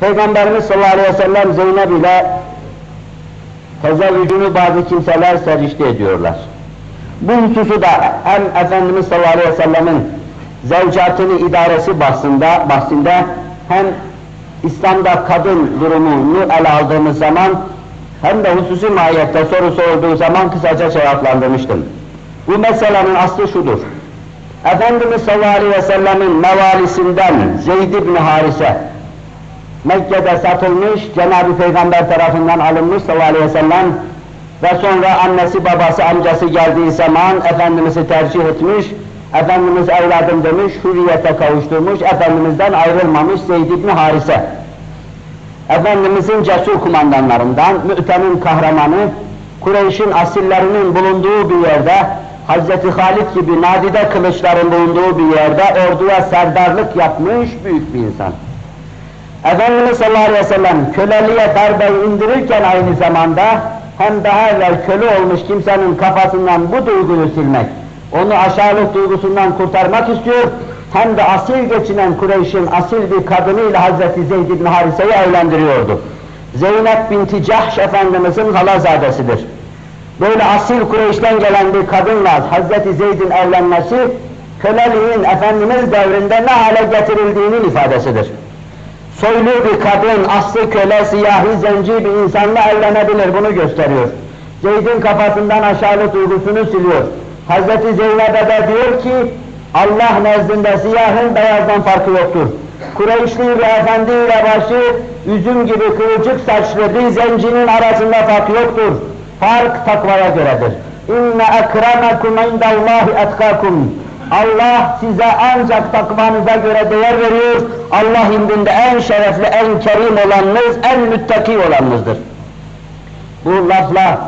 Peygamberimiz sallallahu aleyhi ve sellem Zeynep ile tezevvücünü bazı kimseler serişte ediyorlar. Bu hususu da hem Efendimiz sallallahu aleyhi ve sellemin zevcatını idaresi bahsinde, bahsinde hem İslam'da kadın durumunu ele aldığımız zaman hem de hususi mahiyette soru sorulduğu zaman kısaca cevaplandırmıştım. Bu meselenin aslı şudur. Efendimiz sallallahu aleyhi ve sellemin mevalisinden Zeyd ibn Harise Mekke'de satılmış, Cenab-ı Peygamber tarafından alınmış sallallahu aleyhi ve sellem ve sonra annesi, babası, amcası geldiği zaman Efendimiz'i tercih etmiş, Efendimiz evladım demiş, hürriyete kavuşturmuş, Efendimiz'den ayrılmamış Zeyd ibn Harise. Efendimiz'in cesur kumandanlarından, mü'temin kahramanı, Kureyş'in asillerinin bulunduğu bir yerde, Hazreti Halid gibi nadide kılıçların bulunduğu bir yerde orduya serdarlık yapmış büyük bir insan. Efendimiz sallallahu aleyhi ve sellem köleliğe darbeyi indirirken aynı zamanda hem daha evvel köle olmuş kimsenin kafasından bu duyguyu silmek, onu aşağılık duygusundan kurtarmak istiyor, hem de asil geçinen Kureyş'in asil bir kadınıyla Hazreti Zeyd ibn Harise'yi evlendiriyordu. Zeynep binti Cahş Efendimiz'in halazadesidir. Böyle asil Kureyş'ten gelen bir kadınla Hazreti Zeyd'in evlenmesi, köleliğin Efendimiz devrinde ne hale getirildiğinin ifadesidir. Soylu bir kadın, aslı köle, siyahi, zenci bir insanla evlenebilir, bunu gösteriyor. Zeyd'in kafasından aşağılık duygusunu siliyor. Hazreti Zeynep'e de diyor ki, Allah nezdinde siyahın beyazdan farkı yoktur. Kureyşli ve efendi ile başı, üzüm gibi kıvırcık saçlı bir zencinin arasında fark yoktur. Fark takvaya göredir. İnne ekremekum indallahi etkakum. Allah size ancak takvanıza göre değer veriyor. Allah indinde en şerefli, en kerim olanınız, en müttaki olanınızdır. Bu lafla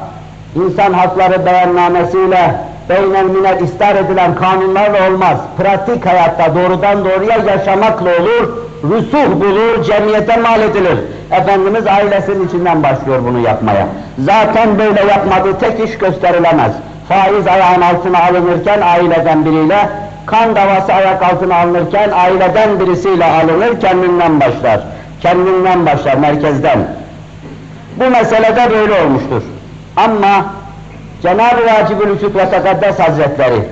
insan hakları beyannamesiyle beynel minel istar edilen kanunlarla olmaz. Pratik hayatta doğrudan doğruya yaşamakla olur, rüsuh bulur, cemiyete mal edilir. Efendimiz ailesinin içinden başlıyor bunu yapmaya. Zaten böyle yapmadığı tek iş gösterilemez. Faiz ayağın altına alınırken aileden biriyle, kan davası ayak altına alınırken aileden birisiyle alınır, kendinden başlar. Kendinden başlar, merkezden. Bu meselede böyle olmuştur. Ama Cenab-ı Vacib-ül Vücut ve Hazretleri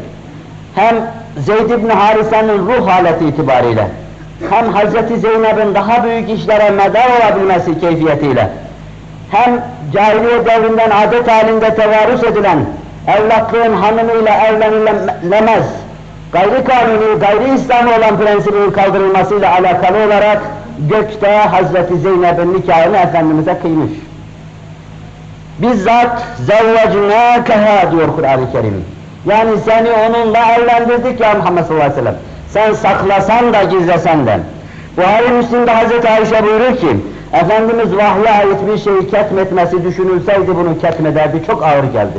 hem Zeyd ibn Harise'nin ruh haleti itibariyle hem Hazreti Zeynep'in daha büyük işlere medar olabilmesi keyfiyetiyle hem cahiliye devrinden adet halinde tevarüs edilen evlatlığın hanımıyla evlenilemez, gayri kanuni, gayri İslami olan prensibinin kaldırılmasıyla alakalı olarak gökte Hazreti Zeynep'in nikahını Efendimiz'e kıymış. Bizzat zevvecnâkeha diyor Kur'an-ı Kerim. Yani seni onunla evlendirdik ya Muhammed sallallahu aleyhi ve sellem. Sen saklasan da gizlesen de. Buhari Müslim'de Hazreti Ayşe buyurur ki, Efendimiz vahye ait bir şeyi ketmetmesi düşünülseydi bunu ketmederdi, çok ağır geldi.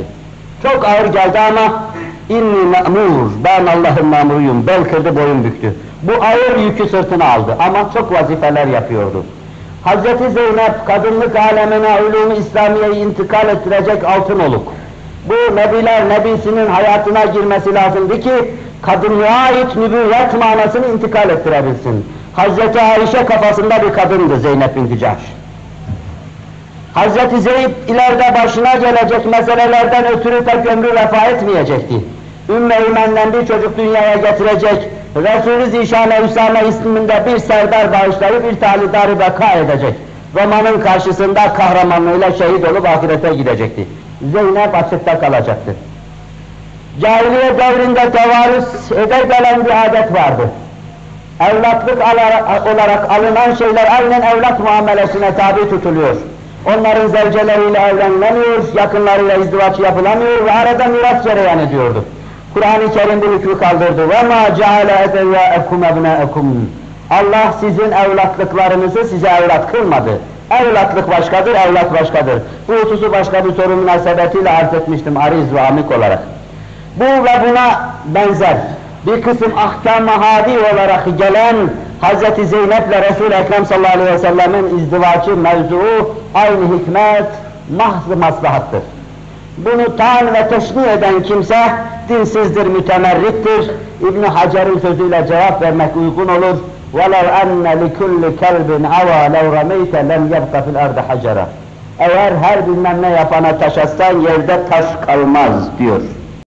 Çok ağır geldi ama inni me'mur, ben Allah'ın memuruyum, bel kırdı boyun büktü. Bu ağır yükü sırtına aldı ama çok vazifeler yapıyordu. Hazreti Zeynep kadınlık alemine ulûmu İslamiye'yi intikal ettirecek altın oluk. Bu Nebiler Nebisi'nin hayatına girmesi lazımdı ki kadınlığa ait nübüvvet manasını intikal ettirebilsin. Hazreti Ayşe kafasında bir kadındı Zeynep bin Cahş. Hazreti Zeyd ileride başına gelecek meselelerden ötürü pek ömrü vefa etmeyecekti. Ümmü Eymen'den bir çocuk dünyaya getirecek, Resul-i Zişane Hüsame isminde bir serdar bağışlayıp bir talidarı beka edecek. Romanın karşısında kahramanlığıyla şehit olup ahirete gidecekti. Zeynep açıkta kalacaktı. Cahiliye devrinde tevarüs ede gelen bir adet vardı. Evlatlık olarak alınan şeyler aynen evlat muamelesine tabi tutuluyor. Onların zevceleriyle evlenilemiyor, yakınlarıyla izdivaç yapılamıyor ve arada miras cereyan ediyordu. Kur'an-ı Kerim bu hükmü kaldırdı. وَمَا جَعَلَ اَدَيَّاءَكُمْ اَبْنَاءَكُمْ Allah sizin evlatlıklarınızı size evlat kılmadı. Evlatlık başkadır, evlat başkadır. Bu hususu başka bir soru münasebetiyle arz etmiştim ariz ve amik olarak. Bu ve buna benzer bir kısım ahkam-ı hadi olarak gelen Hz. Zeynep ile Resul-i Ekrem sallallahu aleyhi ve sellemin izdivacı mevzuu aynı hikmet, mahz maslahattır. Bunu tan ve teşni eden kimse dinsizdir, mütemerrittir. İbn Hacer'in sözüyle cevap vermek uygun olur. وَلَوْ أَنَّ لِكُلِّ كَلْبٍ عَوَى لَوْ رَمَيْتَ لَمْ يَبْقَ فِي الْأَرْضِ حَجَرًا Eğer her bilmem ne yapana taş atsan yerde taş kalmaz diyor.